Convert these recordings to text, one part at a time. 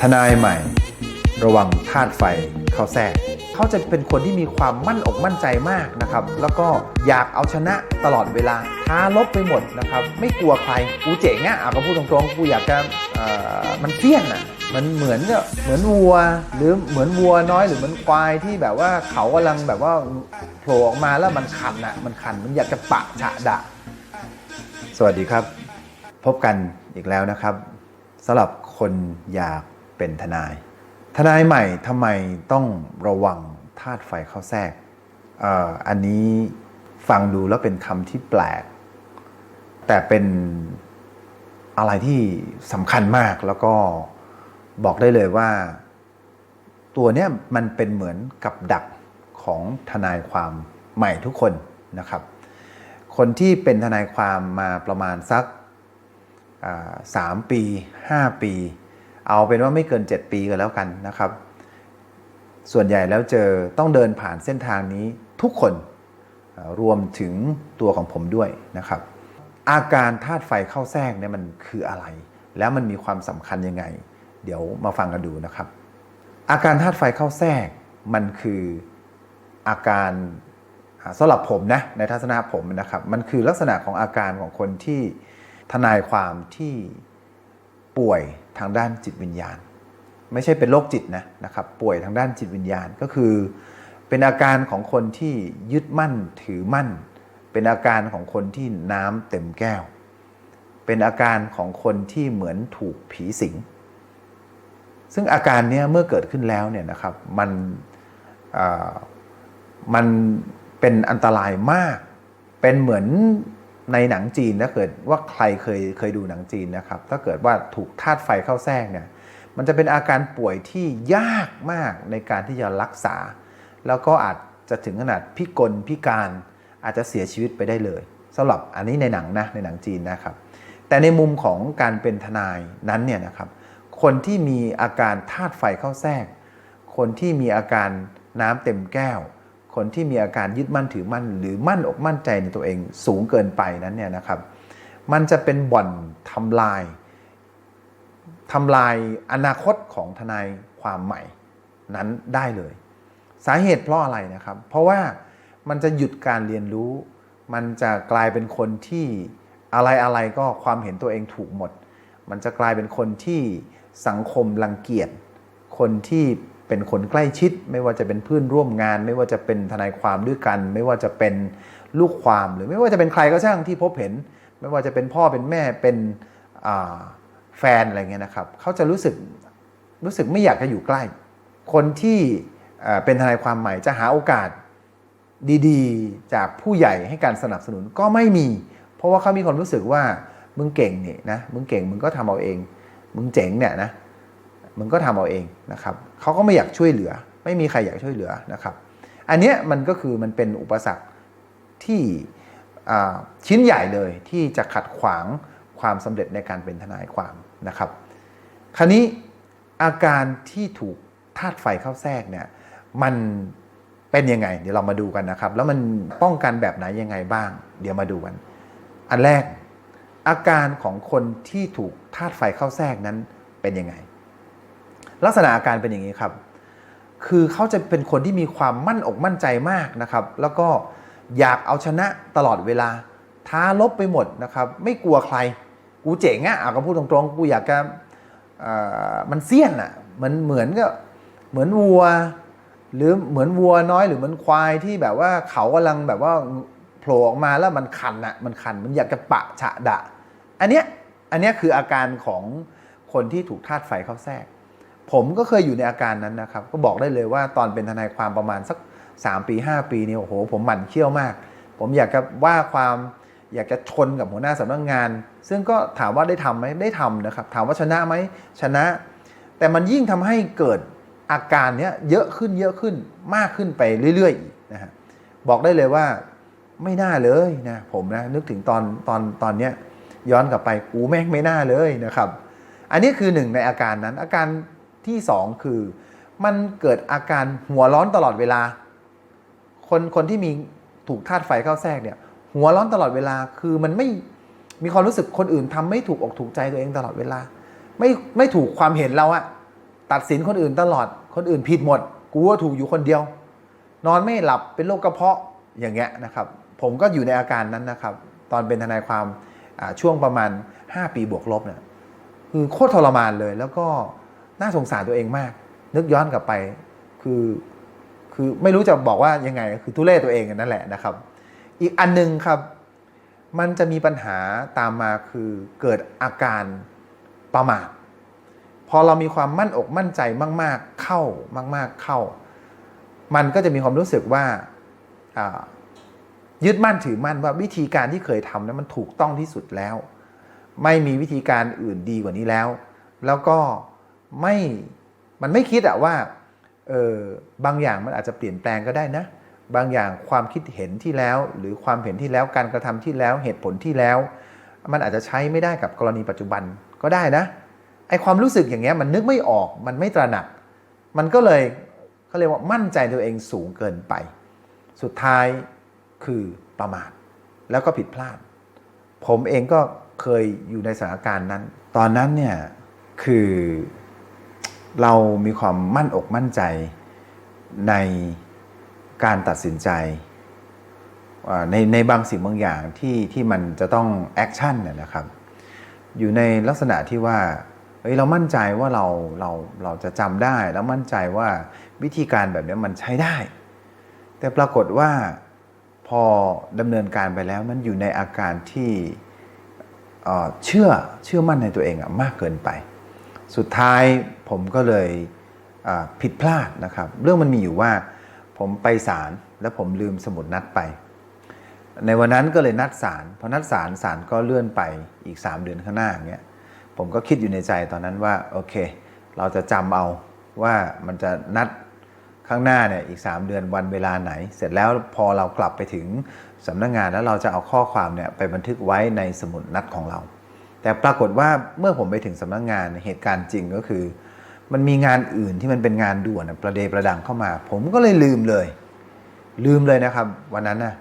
ทนายใหม่ ระวังธาตุไฟเข้าแทรกเขาจะเป็นคนที่มีความมั่นอกมั่นใจมากนะครับ แล้วก็อยากเอาชนะตลอดเวลา ท้าลบไปหมดนะครับ ไม่กลัวใคร กูเจ๋งอะ่ะก็พูดตรงๆ กูอยากจะเอ่อมันเสี้ยนอะ่ะ มันเหมือนเหมือนวัว หรือเหมือนวัวน้อยหรือเหมือนควายที่แบบว่าเขากำลังแบบว่าโผล่ออกมาแล้วมันคันอะ่ะ มันคัน มันอยากจะปะฉะดะ สวัสดีครับ พบกันอีกแล้วนะครับสำหรับคนอยาก เป็นทนาย ทนายใหม่ทำไมต้องระวังธาตุไฟเข้าแทรกเอ่ออันนี้ฟังดูแล้วเป็นคำที่แปลก แต่เป็นอะไรที่สำคัญมากแล้วก็บอกได้เลยว่า ตัวเนี้ยมันเป็นเหมือนกับดักของทนายความใหม่ทุกคนนะครับ คนที่เป็นทนายความมาประมาณสักสามปี 5 ปี เอาเป็นว่าไม่เกิน 7 ปีก็แล้วกันนะครับ ส่วนใหญ่แล้วเจอต้องเดินผ่านเส้นทางนี้ทุกคนรวมถึงตัวของผมด้วยนะครับ อาการธาตุไฟเข้าแทรกเนี่ยมันคืออะไร แล้วมันมีความสำคัญยังไง เดี๋ยวมาฟังกันดูนะครับ อาการธาตุไฟเข้าแทรกมันคืออาการสำหรับผมนะในทัศนะผมนะครับ มันคือลักษณะของอาการของคนที่ทนายความที่ ป่วยทางด้านจิตวิญญาณ ไม่ใช่เป็นโรคจิตนะนะครับป่วยทางด้านจิตวิญญาณก็คือ เป็นอาการของคนที่ยึดมั่นถือมั่น เป็นอาการของคนที่น้ำเต็มแก้ว เป็นอาการของคนที่เหมือนถูกผีสิงซึ่งอาการนี้เมื่อเกิดขึ้นแล้วเนี่ยนะครับมันอ่อมันเป็นอันตรายมาก เป็นเหมือน ในหนังจีนถ้าเกิดว่าใครเคยเคยดูหนังจีนนะครับ ถ้าเกิดว่าถูกธาตุไฟเข้าแทรกเนี่ยมันจะเป็นอาการป่วยที่ยากมากในการที่จะรักษา แล้วก็อาจจะถึงขนาดพิกลพิการอาจจะเสียชีวิตไปได้เลยสำหรับอันนี้ในหนังนะในหนังจีนนะครับ แต่ในมุมของการเป็นทนายนั้นเนี่ยนะครับ คนที่มีอาการธาตุไฟเข้าแทรก คนที่มีอาการน้ำเต็มแก้ว คนที่มีอาการยึดมั่นถือมั่น หรือมั่นอกมั่นใจในตัวเองสูงเกินไปนั้นเนี่ยนะครับ มันจะเป็นบ่อนทำลายทำลายอนาคตของทนายความใหม่นั้นได้เลย สาเหตุเพราะอะไรนะครับ เพราะว่ามันจะหยุดการเรียนรู้ มันจะกลายเป็นคนที่อะไรอะไรก็ความเห็นตัวเองถูกหมด มันจะกลายเป็นคนที่สังคมรังเกียจคนที่ เป็นคนใกล้ชิด ไม่ว่าจะเป็นเพื่อนร่วมงาน ไม่ว่าจะเป็นทนายความด้วยกัน ไม่ว่าจะเป็นลูกความหรือไม่ว่าจะเป็นใครก็ช่างที่พบเห็น ไม่ว่าจะเป็นพ่อเป็นแม่เป็นแฟนอะไรเงี้ยนะครับเขาจะรู้สึกรู้สึกไม่อยากจะอยู่ใกล้ คนที่เป็นทนายความใหม่จะหาโอกาสดีๆ จากผู้ใหญ่ให้การสนับสนุนก็ไม่มี เพราะว่าเขามีความรู้สึกว่ามึงเก่งนี่นะมึงเก่งมึงก็ทำเอาเอง มึงเจ๋งเนี่ยนะ มึงก็ทำเอาเองนะครับเขาก็ไม่อยากช่วยเหลือ ไม่มีใครอยากช่วยเหลือนะครับ อันเนี้ยมันก็คือมันเป็นอุปสรรคที่ชิ้นใหญ่เลยที่จะขัดขวางความสำเร็จในการเป็นทนายความนะครับ คราวนี้อาการที่ถูกธาตุไฟเข้าแทรกเนี่ยมันเป็นยังไง เดี๋ยวเรามาดูกันนะครับ แล้วมันป้องกันแบบไหนยังไงบ้าง เดี๋ยวมาดูกัน อันแรกอาการของคนที่ถูกธาตุไฟเข้าแทรกนั้นเป็นยังไง ลักษณะอาการเป็นอย่างนี้ครับ คือเขาจะเป็นคนที่มีความมั่นอกมั่นใจมากนะครับ แล้วก็อยากเอาชนะตลอดเวลา ท้าลบไปหมดนะครับ ไม่กลัวใคร กูเจ๋งอะ่ะเอาก็พูดตรงๆ กูอยากจะมันเสี้ยนอะ่ะ มันเหมือนกับเหมือนวัว หรือเหมือนวัวน้อยหรือเหมือนควายที่แบบว่าเขากำลังแบบว่าโผล่ออกมาแล้วมันคันอะ่ะมันคันมันอยากจะปะฉะดะ อันเนี้ยอันเนี้ยคืออาการของคนที่ถูกธาตุไฟเข้าแทรก ผมก็เคยอยู่ในอาการนั้นนะครับ ก็บอกได้เลยว่าตอนเป็นทนายความประมาณสัก 3 ปี 5 ปีนี่โอ้โห ผมหมั่นเคี้ยวมาก ผมอยากจะว่าความอยากจะชนกับหัวหน้าสำนักงาน ซึ่งก็ถามว่าได้ทำไหมได้ทำนะครับ ถามว่าชนะไหมชนะ แต่มันยิ่งทำให้เกิดอาการเนี้ยเยอะขึ้นเยอะขึ้นมากขึ้นไปเรื่อยๆอีกนะฮะบอกได้เลยว่าไม่น่าเลยนะผมนะนึกถึงตอนตอนตอนเนี้ยย้อนกลับไปกูแม่งไม่น่าเลยนะครับ อันนี้คือหนึ่งในอาการนั้นอาการ ที่สองคือ มันเกิดอาการหัวร้อนตลอดเวลา คนคนที่มีถูกธาตุไฟเข้าแทรกเนี่ย หัวร้อนตลอดเวลาคือมันไม่มีความรู้สึกคนอื่นทำไม่ถูกอกถูกใจตัวเองตลอดเวลา ไม่ไม่ถูกความเห็นเราอะตัดสินคนอื่นตลอด คนอื่นผิดหมด กูว่าถูกอยู่คนเดียว นอนไม่หลับเป็นโรคกระเพาะอย่างเงี้ยนะครับ ผมก็อยู่ในอาการนั้นนะครับ ตอนเป็นทนายความช่วงประมาณ 5 ปีบวกลบเนี่ยคือโคตรทรมานเลยแล้วก็ น่าสงสารตัวเองมาก นึกย้อนกลับไปคือคือไม่รู้จะบอกว่ายังไงคือทุเรศตัวเองนั่นแหละนะครับ อีกอันหนึงครับ มันจะมีปัญหาตามมาคือเกิดอาการประมาทพอเรามีความมั่นอกมั่นใจมาก ๆ เข้ามาก ๆเข้า มันก็จะมีความรู้สึกว่าอ่ายึดมั่นถือมั่นว่าวิธีการที่เคยทำนั้นมันถูกต้องที่สุดแล้ว ไม่มีวิธีการอื่นดีกว่านี้แล้ว แล้วก็ ไม่มันไม่คิดอะว่าเออบางอย่างมันอาจจะเปลี่ยนแปลงก็ได้นะ บางอย่างความคิดเห็นที่แล้ว หรือความเห็นที่แล้วการกระทำที่แล้วเหตุผลที่แล้ว มันอาจจะใช้ไม่ได้กับกรณีปัจจุบันก็ได้นะไอความรู้สึกอย่างเงี้ยมันนึกไม่ออกมันไม่ตระหนัก มันก็เลยเขาเรียกว่ามั่นใจตัวเองสูงเกินไป สุดท้ายคือประมาทแล้วก็ผิดพลาด ผมเองก็เคยอยู่ในสถานการณ์นั้น ตอนนั้นเนี่ยคือ เรามีความมั่นอกมั่นใจในการตัดสินใจในในบางสิ่งบางอย่างที่ที่มันจะต้องแอคชั่นเนี่ยนะครับอยู่ในลักษณะที่ว่าเฮ้ยเรามั่นใจว่าเราเราเราจะจำได้แล้วมั่นใจว่าวิธีการแบบนี้มันใช้ได้ แต่ปรากฏว่าพอดำเนินการไปแล้วมันอยู่ในอาการที่เชื่อเชื่อมั่นในตัวเองอะมากเกินไป สุดท้ายผมก็เลยผิดพลาดนะครับ เรื่องมันมีอยู่ว่าผมไปศาลแล้วผมลืมสมุดนัดไป ในวันนั้นก็เลยนัดศาลพอนัดศาลศาลก็เลื่อนไปอีก 3 เดือนข้างหน้าอย่างเงี้ยผมก็คิดอยู่ในใจตอนนั้นว่าโอเค เราจะจำเอาว่ามันจะนัดข้างหน้าเนี่ยอีก 3 เดือนวันเวลาไหน เสร็จแล้วพอเรากลับไปถึงสำนักงานแล้วเราจะเอาข้อความเนี่ยไปบันทึกไว้ในสมุดนัดของเรา แต่ปรากฏว่าเมื่อผมไปถึงสำนักงานเหตุการณ์จริงก็คือ มันมีงานอื่นที่มันเป็นงานด่วนประเดประดังเข้ามา ผมก็เลยลืมเลย ลืมเลยนะครับ วันนั้นนะ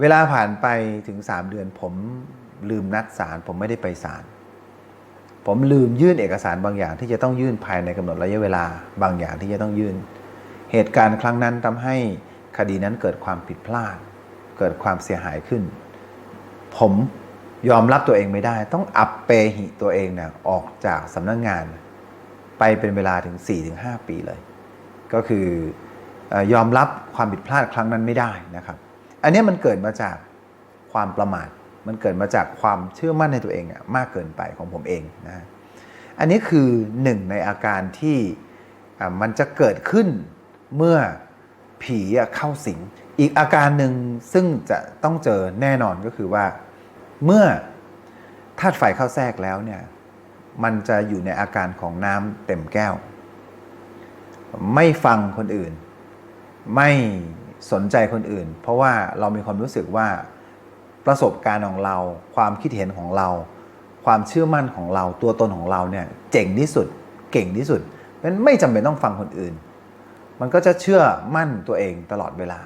เวลาผ่านไปถึง 3 เดือน ผมลืมนัดศาลผมไม่ได้ไปศาลผมลืมยื่นเอกสารบางอย่างที่จะต้องยื่นภายในกำหนดระยะเวลาบางอย่างที่จะต้องยื่น เหตุการณ์ครั้งนั้นทำให้คดีนั้นเกิดความผิดพลาด เกิดความเสียหายขึ้น ผม ยอมรับตัวเองไม่ได้ ต้องอัปเปหิตัวเองเนี่ยออกจากสำนักงงาน ไปเป็นเวลาถึง 4-5 ปีเลย ก็คืออยอมรับความผิดพลาดครั้งนั้นไม่ได้นะครับ อันนี้มันเกิดมาจากความประมาท มันเกิดมาจากความเชื่อมั่นในตัวเองอะมากเกินไปของผมเองนะอันนี้คือหนึ่งในอาการที่มันจะเกิดขึ้นเมื่อผีเข้าสิง อีกอาการหนึ่งซึ่งจะต้องเจอแน่นอนก็คือว่า เมื่อธาตุไฟเข้าแทรกแล้วเนี่ยมันจะอยู่ในอาการของน้ำเต็มแก้ว ไม่ฟังคนอื่น ไม่สนใจคนอื่น เพราะว่าเรามีความรู้สึกว่าประสบการณ์ของเรา ความคิดเห็นของเรา ความเชื่อมั่นของเราตัวตนของเราเนี่ยเจ๋งที่สุดเก่งที่สุดเพราะนั้นไม่จำเป็นต้องฟังคนอื่น มันก็จะเชื่อมั่นตัวเองตลอดเวลา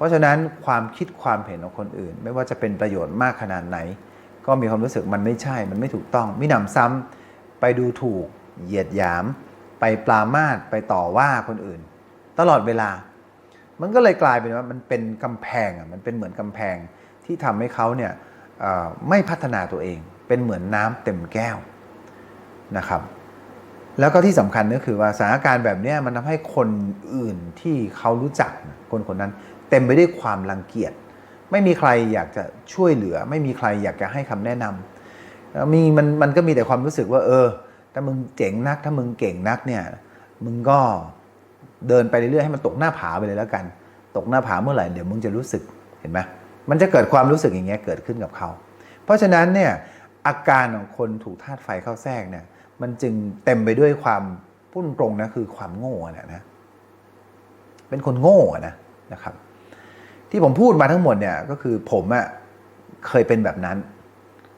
เพราะฉะนั้นความคิดความเห็นของคนอื่น ไม่ว่าจะเป็นประโยชน์มากขนาดไหน ก็มีความรู้สึกมันไม่ใช่ มันไม่ถูกต้องมิหนำซ้ำไปดูถูก เหยียดหยาม ไปปรามาสไปต่อว่าคนอื่น ตลอดเวลา มันก็เลยกลายเป็นว่ามันเป็นกำแพงอะมันเป็นเหมือนกำแพงที่ทำให้เขาเนี่ยไม่พัฒนาตัวเอง เป็นเหมือนน้ำเต็มแก้วนะครับแล้วก็ที่สำคัญก็คือว่าสถานการณ์แบบนี้มันทำให้คนอื่นที่เขารู้จักคนคนนั้น เต็มไปด้วยความรังเกียจไม่มีใครอยากจะช่วยเหลือ ไม่มีใครอยากจะให้คำแนะนำแล้วมีมันมันก็มีแต่ความรู้สึกว่า เออ ถ้ามึงเจ๋งนัก ถ้ามึงเก่งนักเนี่ยมึงก็เดินไปเรื่อยๆให้มันตกหน้าผาไปเลยแล้วกัน ตกหน้าผาเมื่อไหร่เดี๋ยวมึงจะรู้สึกเห็นไหมมันจะเกิดความรู้สึกอย่างเงี้ยเกิดขึ้นกับเขา เพราะฉะนั้นเนี่ยอาการของคนถูกธาตุไฟเข้าแทรกเนี่ยมันจึงเต็มไปด้วยความพูดตรงนะคือความโง่นะนะเป็นคนโง่นะนะครับ ที่ผมพูดมาทั้งหมดเนี่ยก็คือผมอะเคยเป็นแบบนั้น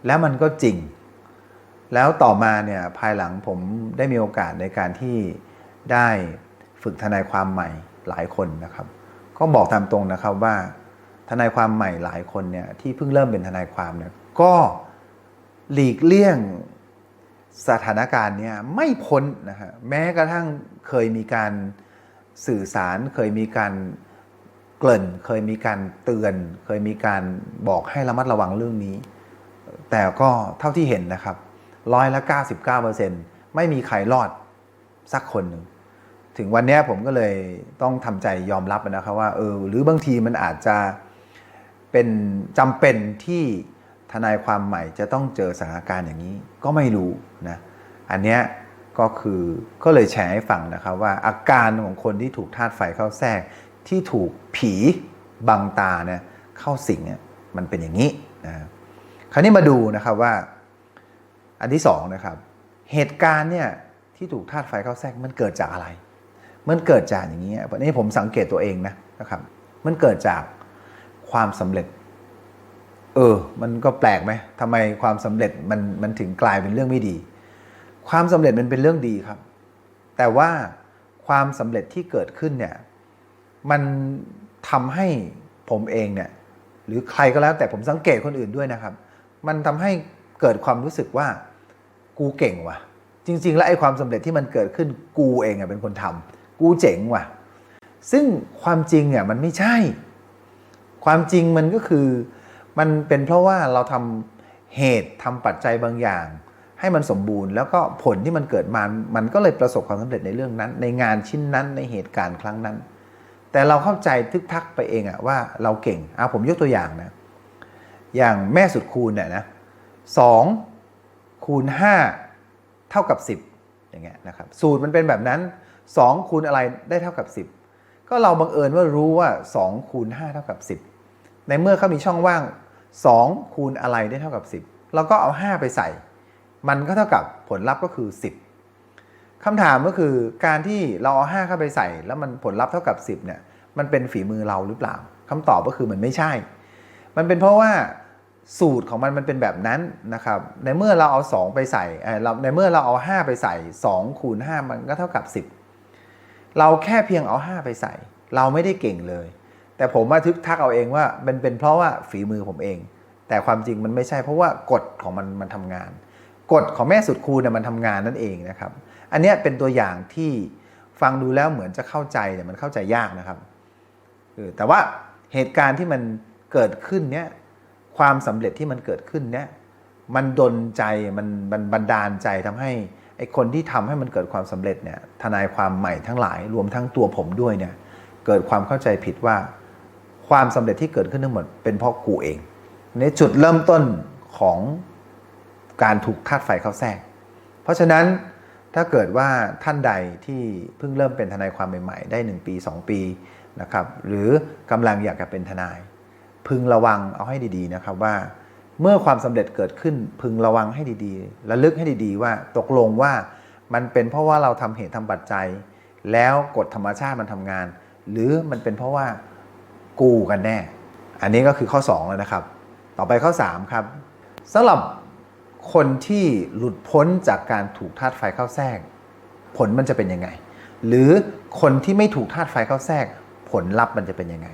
แล้วมันก็จริง แล้วต่อมาเนี่ยภายหลังผมได้มีโอกาสในการที่ได้ฝึกทนายความใหม่หลายคนนะครับ ก็บอกตามตรงนะครับว่าทนายความใหม่หลายคนเนี่ยที่เพิ่งเริ่มเป็นทนายความเนี่ยก็หลีกเลี่ยงสถานการณ์เนี้ยไม่พ้นนะฮะแม้กระทั่งเคยมีการสื่อสารเคยมีการ เกริ่นเคยมีการเตือน เคยมีการบอกให้ระมัดระวังเรื่องนี้ แต่ก็เท่าที่เห็นนะครับร้อยละ 99%ไม่มีใครรอดสักคนหนึ่งถึงวันนี้ผมก็เลยต้องทำใจยอมรับนะครับว่าเออหรือบางทีมันอาจจะเป็นจำเป็นที่ทนายความใหม่จะต้องเจอสถานการณ์อย่างนี้ก็ไม่รู้นะอันเนี้ยก็คือก็เลยแชร์ให้ฟังนะครับว่าอาการของคนที่ถูกธาตุไฟเข้าแทรก ที่ถูกผีบังตาเนี่ยเข้าสิงเนี่ยมันเป็นอย่างนี้นะคราวนี้มาดูนะครับว่า อันที่สองนะครับ เหตุการณ์เนี่ยที่ถูกธาตุไฟเข้าแทรกมันเกิดจากอะไร มันเกิดจากอย่างนี้วันนี้ผมสังเกตตัวเองนะนะครับ มันเกิดจากความสำเร็จ เออ มันก็แปลกไหมทำไมความสำเร็จมันมันถึงกลายเป็นเรื่องไม่ดี ความสำเร็จมันเป็นเรื่องดีครับ แต่ว่าความสำเร็จที่เกิดขึ้นเนี่ย มันทำให้ผมเองเนี่ยหรือใครก็แล้วแต่ผมสังเกตคนอื่นด้วยนะครับ มันทำให้เกิดความรู้สึกว่ากูเก่งว่ะ จริง ๆ แล้วไอ้ความสำเร็จที่มันเกิดขึ้นกูเองอะเป็นคนทำกูเจ๋งว่ะ ซึ่งความจริงเนี่ยมันไม่ใช่ ความจริงมันก็คือมันเป็นเพราะว่าเราทำเหตุทำปัจจัยบางอย่าง ให้มันสมบูรณ์ แล้วก็ผลที่มันเกิดมา มันก็เลยประสบความสำเร็จในเรื่องนั้น ในงานชิ้นนั้นในเหตุการณ์ครั้งนั้น แต่เราเข้าใจทึกทักไปเองอะว่าเราเก่งเอาผมยกตัวอย่างนะ อย่างแม่สุดคูณเนี่ยนะสองคูณห้าเท่ากับ 10 อย่างเงี้ยนะครับ สูตรมันเป็นแบบนั้น 2 คูณอะไรได้เท่ากับ 10 ก็เราบังเอิญว่ารู้ว่า 2 คูณ 5 เท่ากับ 10 ในเมื่อเขามีช่องว่าง 2 คูณอะไรได้เท่ากับ 10 เราก็เอา 5 ไปใส่ มันก็เท่ากับผลลัพธ์ก็คือ 10 คำถามก็คือการที่เราเอา5เข้าไปใส่ แล้วมันผลลัพธ์เท่ากับ 10เนี่ยมันเป็นฝีมือเราหรือเปล่าคำตอบก็คือมันไม่ใช่ มันเป็นเพราะว่าสูตรของมันมันเป็นแบบนั้นนะครับ ในเมื่อเราเอา 2 ไปใส่ในเมื่อเราเอา 5 ไปใส่2คูณ5มันก็เท่ากับ 10 เราแค่เพียงเอา 5 ไปใส่ เราไม่ได้เก่งเลย แต่ผมมาทึกทักเอาเองว่ามันเป็นเพราะว่าฝีมือผมเอง แต่ความจริงมันไม่ใช่เพราะว่ากฎของมันมันทำงาน กฎของแม่สุดคูณเนี่ยมันทำงานนั่นเองนะครับ อันนี้เป็นตัวอย่างที่ฟังดูแล้วเหมือนจะเข้าใจแต่มันเข้าใจยากนะครับเออแต่ว่าเหตุการณ์ที่มันเกิดขึ้นเนี้ยความสำเร็จที่มันเกิดขึ้นเนี้ยมันดนใจมันมันบันดาลใจทำให้ไอ้คนที่ทำให้มันเกิดความสำเร็จเนี่ยทนายความใหม่ทั้งหลาย รวมทั้งตัวผมด้วยเนี่ยเกิดความเข้าใจผิดว่า ความสำเร็จที่เกิดขึ้นทั้งหมดเป็นเพราะกูเองในจุดเริ่มต้นของการถูกธาตุไฟเข้าแทรก เพราะฉะนั้น ถ้าเกิดว่าท่านใดที่เพิ่งเริ่มเป็นทนายความใหม่ๆ ได้ 1 ปี 2 ปีนะครับหรือกำลังอยากจะเป็นทนาย พึงระวังเอาให้ดีๆนะครับว่า เมื่อความสำเร็จเกิดขึ้นพึงระวังให้ดีๆระลึกให้ดีๆ ว่าตกลงว่ามันเป็นเพราะว่าเราทำเหตุทำปัจจัย แล้วกฎธรรมชาติมันทำงาน หรือมันเป็นเพราะว่ากูกันแน่ อันนี้ก็คือข้อ 2 แล้วนะครับ ต่อไปข้อ 3 ครับสำหรับ คนที่หลุดพ้นจากการถูกธาตุไฟเข้าแทรก ผลมันจะเป็นยังไง หรือคนที่ไม่ถูกธาตุไฟเข้าแทรก ผลลัพธ์มันจะเป็นยังไง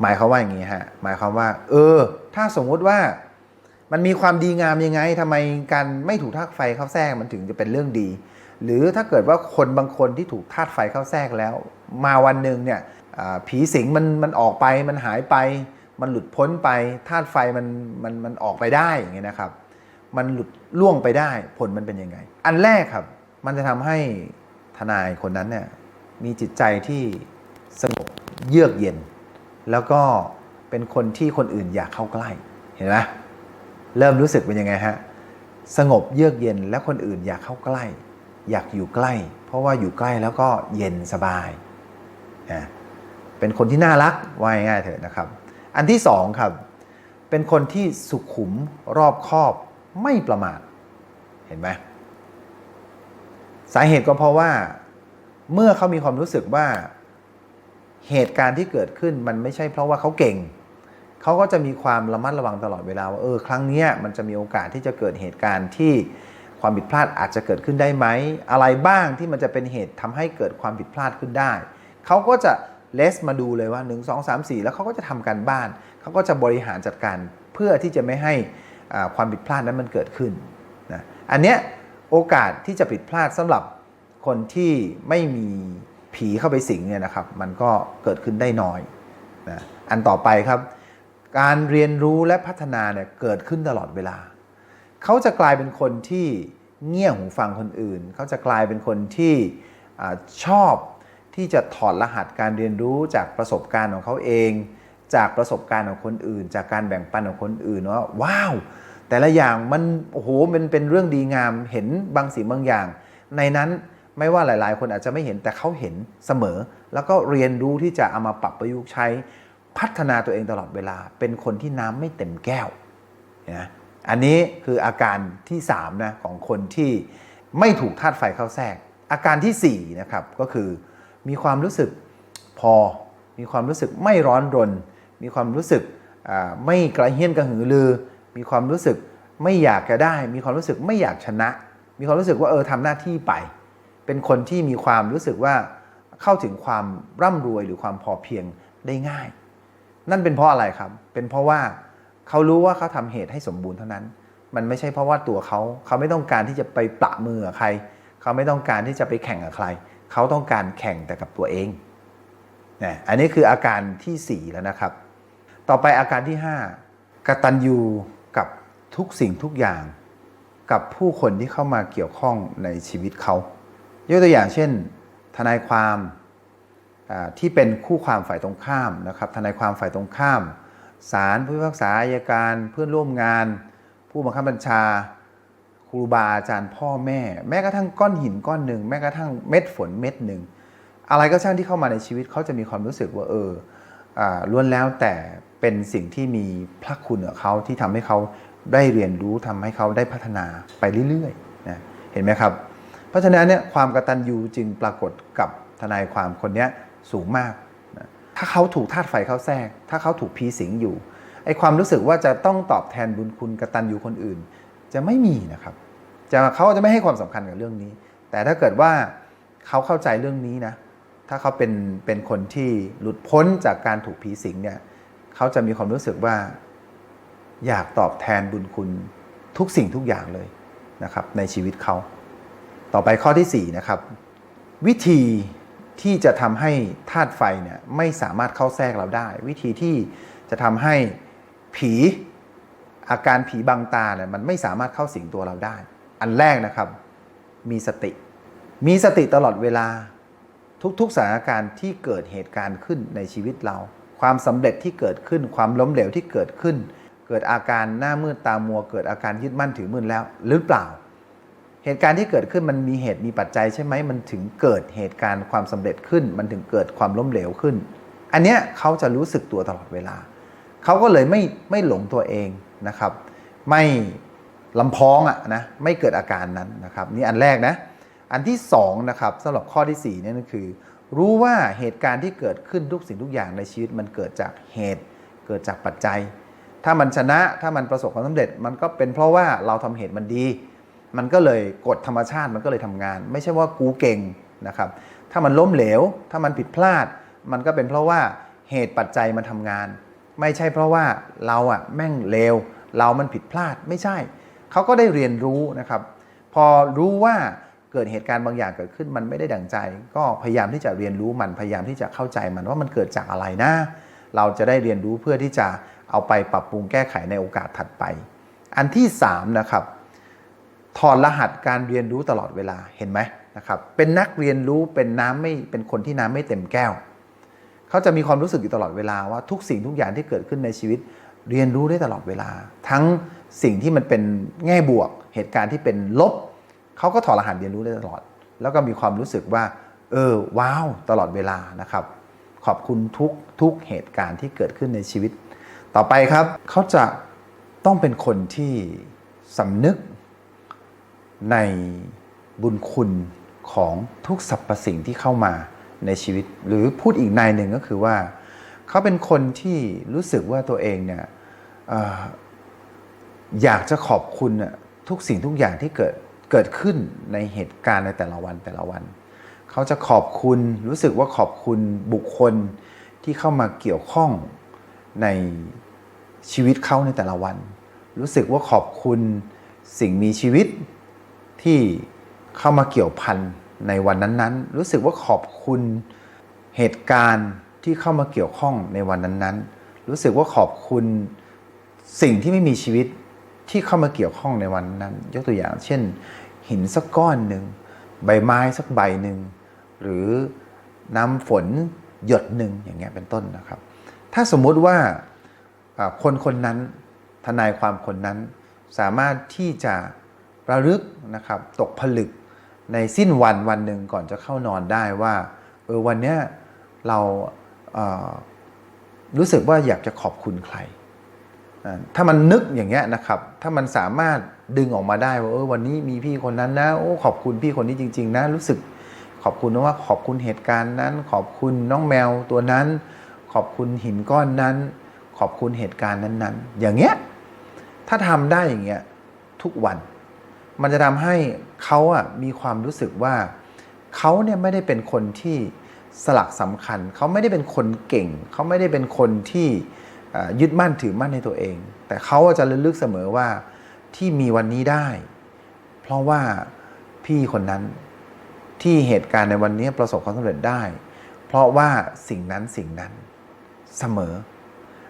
หมายความว่าอย่างนี้ฮะหมายความว่า เออ ถ้าสมมุติว่ามันมีความดีงามยังไงทำไมการไม่ถูกธาตุไฟเข้าแทรกมันถึงจะเป็นเรื่องดี หรือถ้าเกิดว่าคนบางคนที่ถูกธาตุไฟเข้าแทรกแล้ว มาวันหนึ่งเนี่ยผีสิงมันมันออกไปมันหายไป มันหลุดพ้นไปธาตุไฟมันมันมันออกไปได้อย่างเงี้ยนะครับ มันหลุดล่วงไปได้ผลมันเป็นยังไง อันแรกครับ มันจะทำให้ทนายคนนั้นเนี่ยมีจิตใจที่สงบเยือกเย็น แล้วก็เป็นคนที่คนอื่นอยากเข้าใกล้ เห็นไหมเริ่มรู้สึกเป็นยังไงฮะสงบเยือกเย็นและคนอื่นอยากเข้าใกล้ อยากอยู่ใกล้ เพราะว่าอยู่ใกล้แล้วก็เย็นสบายนะเป็นคนที่น่ารักว่าง่ายเถอะนะครับ อันที่สองครับ เป็นคนที่สุขุมรอบคอบ ไม่ประมาทเห็นไหมสาเหตุก็เพราะว่าเมื่อเขามีความรู้สึกว่าเหตุการณ์ที่เกิดขึ้นมันไม่ใช่เพราะว่าเขาเก่ง เขาก็จะมีความระมัดระวังตลอดเวลาว่าเออครั้งนี้มันจะมีโอกาสที่จะเกิดเหตุการณ์ที่ความผิดพลาดอาจจะเกิดขึ้นได้ไหม อะไรบ้างที่มันจะเป็นเหตุทำให้เกิดความผิดพลาดขึ้นได้ เขาก็จะเลสมาดูเลยว่า 1 2 3 4 แล้วเขาก็จะทำการบ้าน เขาก็จะบริหารจัดการเพื่อที่จะไม่ให้ ความผิดพลาดนั้นมันเกิดขึ้นนะอันเนี้ยโอกาสที่จะผิดพลาดสำหรับคนที่ไม่มีผีเข้าไปสิงเนี่ยนะครับ มันก็เกิดขึ้นได้น้อยนะอันต่อไปครับ การเรียนรู้และพัฒนาเนี่ยเกิดขึ้นตลอดเวลา เขาจะกลายเป็นคนที่เงี่ยหูฟังคนอื่น เขาจะกลายเป็นคนที่อชอบที่จะถอดรหัสการเรียนรู้จากประสบการณ์ของเขาเอง จากประสบการณ์ของคนอื่น จากการแบ่งปันของคนอื่นว่าว้าว แต่ละอย่างมันโอ้โหมันเป็นเรื่องดีงามเห็นบางสิ่งบางอย่าง ในนั้นไม่ว่าหลาย ๆ คนอาจจะไม่เห็นแต่เขาเห็นเสมอ แล้วก็เรียนรู้ที่จะเอามาปรับประยุกต์ใช้พัฒนาตัวเองตลอดเวลา เป็นคนที่น้ำไม่เต็มแก้วนะอันนี้คืออาการที่3นะของคนที่ไม่ถูกธาตุไฟเข้าแทรก อาการที่4นะครับก็คือมีความรู้สึกพอ มีความรู้สึกไม่ร้อนรน มีความรู้สึกไม่กระเฮี้ยนกระหือรือ มีความรู้สึกไม่อยากจะได้ มีความรู้สึกไม่อยากชนะ มีความรู้สึกว่าเออทำหน้าที่ไป เป็นคนที่มีความรู้สึกว่าเข้าถึงความร่ำรวยหรือความพอเพียงได้ง่าย นั่นเป็นเพราะอะไรครับ เป็นเพราะว่าเขารู้ว่าเขาทำเหตุให้สมบูรณ์เท่านั้น มันไม่ใช่เพราะว่าตัวเขา เขาไม่ต้องการที่จะไปประมือกับใคร เขาไม่ต้องการที่จะไปแข่งกับใคร เขาต้องการแข่งแต่กับตัวเองนะอันนี้คืออาการทีสี่4 แล้วนะครับ ต่อไปอาการที่ 5กตัญญู ทุกสิ่งทุกอย่างกับผู้คนที่เข้ามาเกี่ยวข้องในชีวิตเขา ยกตัวอย่างเช่น ทนายความที่เป็นคู่ความฝ่ายตรงข้ามนะครับ ทนายความฝ่ายตรงข้ามศาลผู้พิพากษาอายการเพื่อนร่วมงาน ผู้บังคับบัญชา ครูบาอาจารย์พ่อแม่ แม้กระทั่งก้อนหินก้อนหนึ่งแม้กระทั่งเม็ดฝนเม็ดหนึ่งอะไรก็ช่างที่เข้ามาในชีวิตเขาจะมีความรู้สึกว่าเอออล้วนแล้วแต่เป็นสิ่งที่มีพระคุณกับเขาที่ทำให้เขา ได้เรียนรู้ทำให้เขาได้พัฒนาไปเรื่อยๆนะเห็นไหมครับ เพราะฉะนั้นเนี่ยความกระตัญญูจึงปรากฏกับทนายความคนนี้สูงมากนะถ้าเขาถูกธาตุไฟเข้าแทรก ถ้าเขาถูกผีสิงอยู่ไอความรู้สึกว่าจะต้องตอบแทนบุญคุณกระตัญญูคนอื่น จะไม่มีนะครับจะเขาจะไม่ให้ความสำคัญกับเรื่องนี้ แต่ถ้าเกิดว่าเขาเข้าใจเรื่องนี้นะถ้าเขาเป็นเป็นคนที่หลุดพ้นจากการถูกผีสิงเนี่ยเขาจะมีความรู้สึกว่า อยากตอบแทนบุญคุณทุกสิ่งทุกอย่างเลยนะครับในชีวิตเขา ต่อไปข้อที่4นะครับวิธีที่จะทำให้ธาตุไฟเนี่ยไม่สามารถเข้าแทรกเราได้ วิธีที่จะทำให้ผีอาการผีบังตาเนี่ยมันไม่สามารถเข้าสิงตัวเราได้ อันแรกนะครับมีสติ มีสติตลอดเวลาทุกๆสถานการณ์ที่เกิดเหตุการณ์ขึ้นในชีวิตเรา ความสำเร็จที่เกิดขึ้นความล้มเหลวที่เกิดขึ้น เกิดอาการหน้ามืดตามัว เกิดอาการยึดมั่นถือมั่นแล้วหรือเปล่า เหตุการณ์ที่เกิดขึ้นมันมีเหตุมีปัจจัยใช่ไหมมันถึงเกิดเหตุการณ์ความสำเร็จขึ้น มันถึงเกิดความล้มเหลวขึ้น อันเนี้ยเขาจะรู้สึกตัวตลอดเวลา เขาก็เลยไม่ไม่หลงตัวเองนะครับ ไม่ลำพองอะนะไม่เกิดอาการนั้นนะครับนี่อันแรกนะอันที่สองนะครับสำหรับข้อที่สี่เนี่นั่นคือ รู้ว่าเหตุการณ์ที่เกิดขึ้นทุกสิ่งทุกอย่างในชีวิตมันเกิดจากเหตุ เกิดจากปัจจัย ถ้ามันชนะถ้ามันประสบความสำเร็จ มันก็เป็นเพราะว่าเราทำเหตุมันดี มันก็เลยกฎธรรมชาติมันก็เลยทำงาน ไม่ใช่ว่ากูเก่งนะครับ ถ้ามันล้มเหลว ถ้ามันผิดพลาด มันก็เป็นเพราะว่าเหตุปัจจัยมันทำงาน ไม่ใช่เพราะว่าเราอะแม่งเลวเรามันผิดพลาดไม่ใช่ เขาก็ได้เรียนรู้นะครับ พอรู้ว่าเกิดเหตุการณ์บางอย่างเกิดขึ้นมันไม่ได้ดังใจ ก็พยายามที่จะเรียนรู้มันพยายามที่จะเข้าใจมันว่ามันเกิดจากอะไรนะ เราจะได้เรียนรู้เพื่อที่จะ เอาไปปรับปรุงแก้ไขในโอกาสถัดไป อันที่3นะครับถอดรหัสการเรียนรู้ตลอดเวลาเห็นไหมนะครับเป็นนักเรียนรู้เป็นน้ำไม่เป็นคนที่น้ำไม่เต็มแก้ว เขาจะมีความรู้สึกอยู่ตลอดเวลาว่าทุกสิ่งทุกอย่างที่เกิดขึ้นในชีวิต เรียนรู้ได้ตลอดเวลา ทั้งสิ่งที่มันเป็นแง่บวก เหตุการณ์ที่เป็นลบ เขาก็ถอดรหัสเรียนรู้ได้ตลอด แล้วก็มีความรู้สึกว่า เออว้าว ตลอดเวลานะครับ ขอบคุณทุกทุกเหตุการณ์ที่เกิดขึ้นในชีวิต ต่อไปครับเขาจะต้องเป็นคนที่สำนึกในบุญคุณของทุกสรรพสิ่งที่เข้ามาในชีวิต หรือพูดอีกในหนึ่งก็คือว่า เขาเป็นคนที่รู้สึกว่าตัวเองเนี่ยออยากจะขอบคุณทุกสิ่งทุกอย่างที่เกิดเกิดขึ้นในเหตุการณ์ในแต่ละวันแต่ละวัน เขาจะขอบคุณรู้สึกว่าขอบคุณบุคคลที่เข้ามาเกี่ยวข้อง ในชีวิตเขาในแต่ละวัน รู้สึกว่าขอบคุณสิ่งมีชีวิตที่เข้ามาเกี่ยวพันในวันนั้นๆ รู้สึกว่าขอบคุณเหตุการณ์ที่เข้ามาเกี่ยวข้องในวันนั้นๆ รู้สึกว่าขอบคุณสิ่งที่ไม่มีชีวิตที่เข้ามาเกี่ยวข้องในวันนั้น ยกตัวอย่าง เช่น หินสักก้อนหนึ่งใบไม้สักใบหนึ่งหรือน้ำฝนหยดหนึ่งอย่างเงี้ยเป็นต้นนะครับ ถ้าสมมุติว่าคนคนนั้นทนายความคนนั้น สามารถที่จะระลึกนะครับตกผลึกในสิ้นวันวันหนึ่งก่อนจะเข้านอนได้ว่าเออวันเนี้ยเราเออรู้สึกว่าอยากจะขอบคุณใคร ถ้ามันนึกอย่างเงี้ยนะครับ ถ้ามันสามารถดึงออกมาได้ว่าเออวันนี้มีพี่คนนั้นนะโอ้ขอบคุณพี่คนนี้จริง ๆ นะ รู้สึกขอบคุณนะว่าขอบคุณเหตุการณ์นั้น ขอบคุณน้องแมวตัวนั้น ขอบคุณหินก้อนนั้น ขอบคุณเหตุการณ์นั้น ๆ อย่างเงี้ยถ้าทำได้อย่างเงี้ยทุกวัน มันจะทำให้เขาอะมีความรู้สึกว่าเขาเนี่ยไม่ได้เป็นคนที่สลักสำคัญ เขาไม่ได้เป็นคนเก่ง เขาไม่ได้เป็นคนที่ยึดมั่นถือมั่นในตัวเอง แต่เขาจะระลึกเสมอว่าที่มีวันนี้ได้ เพราะว่าพี่คนนั้นที่เหตุการณ์ในวันนี้ประสบความสำเร็จได้ เพราะว่าสิ่งนั้นสิ่งนั้น เสมอ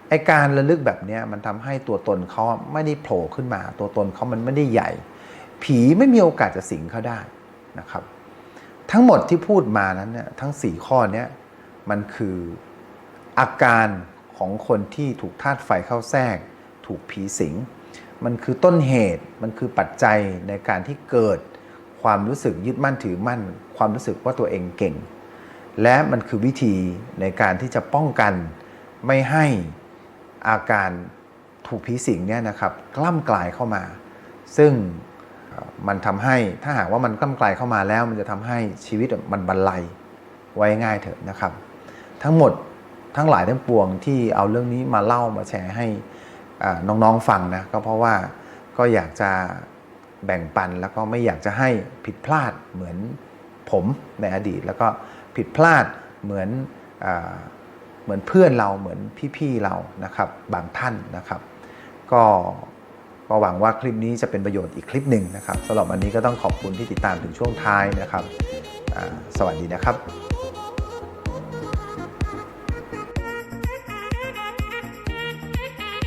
ไอการระลึกแบบนี้มันทำให้ตัวตนเขาไม่ได้โผล่ขึ้นมา ตัวตนเขามันไม่ได้ใหญ่ ผีไม่มีโอกาสจะสิงเขาได้นะครับ ทั้งหมดที่พูดมานั้นเนี่ยทั้ง 4 ข้อเนี้ยมันคืออาการของคนที่ถูกธาตุไฟเข้าแทรก ถูกผีสิง มันคือต้นเหตุมันคือปัจจัยในการที่เกิดความรู้สึกยึดมั่นถือมั่น ความรู้สึกว่าตัวเองเก่ง และมันคือวิธีในการที่จะป้องกัน ไม่ให้อาการถูกผีสิงเนี่ยนะครับกล้ำกลายเข้ามา ซึ่งมันทำให้ถ้าหากว่ามันกล้ำกลายเข้ามาแล้ว มันจะทำให้ชีวิตมันบรรลัยไว้ง่ายเถอะนะครับ ทั้งหมดทั้งหลายทั้งปวงที่เอาเรื่องนี้มาเล่ามาแชร์ให้น้องๆฟังนะก็เพราะว่าก็อยากจะแบ่งปันแล้วก็ไม่อยากจะให้ผิดพลาดเหมือนผมในอดีต แล้วก็ผิดพลาดเหมือนอ มือนเพื่อนเราเหมือนพี่ๆเรานะครับ บางท่านนะครับ ก็ก็หวังว่าคลิปนี้จะเป็นประโยชน์อีกคลิปหนึ่งนะครับสำหรับวันนี้ก็ต้องขอบคุณที่ติดตามถึงช่วงท้ายนะครับ สวัสดีนะครับ